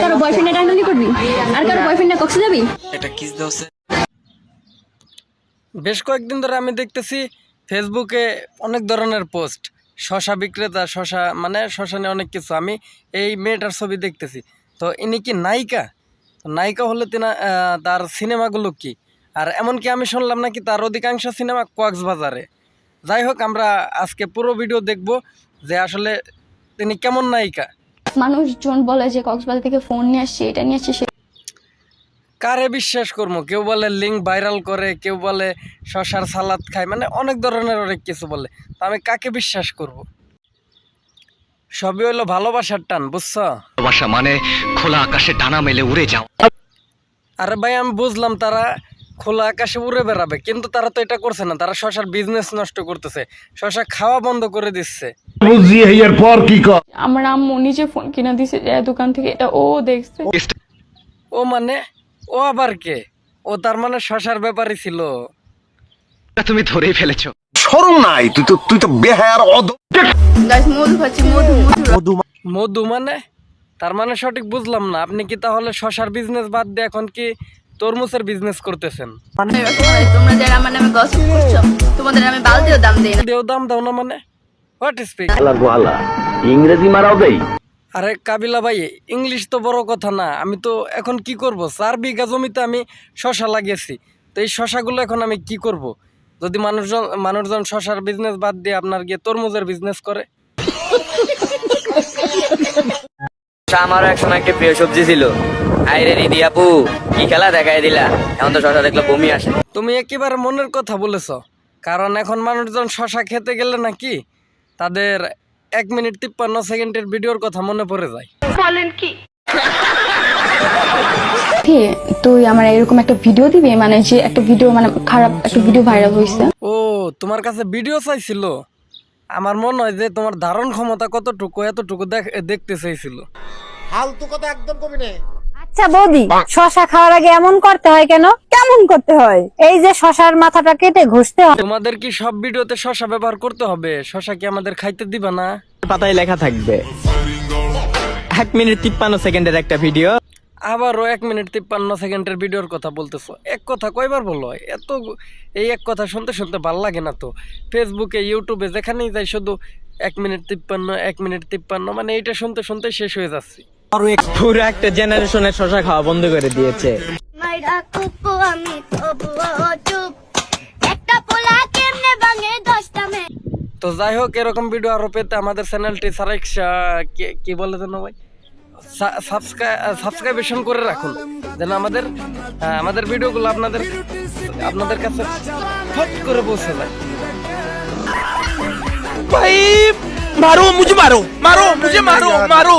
কারও করবি? আর কারও কক্সে যাবি? এটা কিস বেশ কয়েকদিন ধরে আমি দেখতেছি ফেসবুকে অনেক ধরনের পোস্ট। শশা বিক্রেতা, শশা মানে শশা নিয়ে অনেক কিছু। আমি এই মেয়েটার ছবি দেখতেছি। তো ইনি কি নায়িকা? নায়িকা হলে তিনি তার সিনেমাগুলো কি? আর এমনকি আমি শুনলাম নাকি তার অধিকাংশ সিনেমা কক্সবাজারে। যাই হোক, আমরা আজকে পুরো ভিডিও দেখব যে আসলে তিনি কেমন নায়িকা। মানুষজন বলে যে কক্সবাজার থেকে ফোন নিয়ে আসছি এটা নিয়ে আসছি কারে বিশ্বাস করব? কেউ বলে লিঙ্ক ভাইরাল করে কেউ বলে শশার সালাদ খায় মানে অনেক ধরনের অনেক কিছু বলে। তো আমি কাকে বিশ্বাস করব? সবই হলো ভালোবাসার টান বুঝছ? ভালোবাসা মানে খোলা আকাশে ডানা মেলে উড়ে যাও আরে ভাই আমি বুঝলাম তারা খোলা আকাশে উড়ে বেড়াবে কিন্তু তারা তো এটা করছে না। তারা শশার বিজনেস নষ্ট করতেছে। শশা খাওয়া বন্ধ করে দিচ্ছে। বুঝি এরপর কি কর? আমার আম্মু নিজে ফোন কিনা দিছে যে দোকান থেকে এটা ও দেখছে। ও মানে? ও আবার কে? ও তার মানে শশার ব্যাপারই ছিল। তুমি ধরেই ফেলেছো। শরম নাই তুই তো তুই তো বেহায়ার অদ মধু মানে? তার মানে সঠিক বুঝলাম না। আপনি কি তাহলে শশার বিজনেস বাদ দিয়ে এখন কি তরমুজের বিজনেস করতেছেন। তোমরা যারা আমার নামে গসিপ করছ তোমাদের আমি বালতিও দাম দেই না। দেও দাম দাও না মানে? হোয়াট স্পিক ইংরেজি মারাও দেই। আরে কাবিলা ভাই ইংলিশ তো বড় কথা না আমি তো এখন কি করব? চার বিঘা জমিতে আমি শশা লাগিয়েছি তো এই শশাগুলো এখন আমি কি করব? যদি মানুষজন মানুষজন শশার বিজনেস বাদ দিয়ে আপনার গিয়ে তরমুজের বিজনেস করে? আমারও এক সময় একটা প্রিয় সবজি ছিল। আইরে দিদি আপু কি খেলা দেখাই দিলা? এখন তো শশা দেখলে বমি আসে। তুমি একেবারে মনের কথা বলেছ। কারণ এখন মানুষজন শশা খেতে গেলে নাকি তাদের এক মিনিট তিপ্পান্ন সেকেন্ডের ভিডিওর কথা মনে পড়ে যায়। কি? তুই আমার এরকম একটা ভিডিও দিবি? মানে যে একটা ভিডিও মানে খারাপ একটা ভিডিও ভাইরাল হয়েছে ও তোমার কাছে ভিডিও চাইছিল? আমার মনে হয় যে তোমার ধারণ ক্ষমতা কতটুকু এতটুকু দেখতে চাইছিল। ফালতু কথা একদম কবি নেই আচ্ছা বৌদি শশা খাওয়ার আগে এমন করতে হয় কেন? কেমন করতে হয়? এই যে শশার মাথাটা কেটে ঘষতে হয়। তোমাদের কি সব ভিডিওতে শশা ব্যবহার করতে হবে? শশা কি আমাদের খাইতে দিবা না? পাতায় লেখা থাকবে। এক মিনিট তিপ্পান্ন সেকেন্ডের একটা ভিডিও। আবারও এক মিনিট তিপ্পান্ন সেকেন্ডের ভিডিওর কথা বলতেছো। এক কথা কয়বার বলো? এত এই এক কথা শুনতে শুনতে ভালো লাগে না তো। ফেসবুকে ইউটিউবে যেখানেই যাই শুধু এক মিনিট তিপ্পান্ন এক মিনিট তিপ্পান্ন মানে এইটা শুনতে শুনতে শেষ হয়ে যাচ্ছি। পুরো একটা জেনারেশনের শশা খাওয়া বন্ধ করে দিয়েছে। মাইরা কুপু আমি তবুও চুপ। একটা পোলা কেমনে ভাঙে দশটা মে তো যাই হোক এরকম ভিডিও আরও পেতে আমাদের চ্যানেলটি সারেক কি বলে যেন ভাই? সাবস্ক্রাইবেশন করে রাখুন। যেন আমাদের আমাদের ভিডিওগুলো আপনাদের আপনাদের কাছে ফট করে পৌঁছে যায়। ভাই, মারো, মুঝে মারো মারো, মুঝে মারো মারো।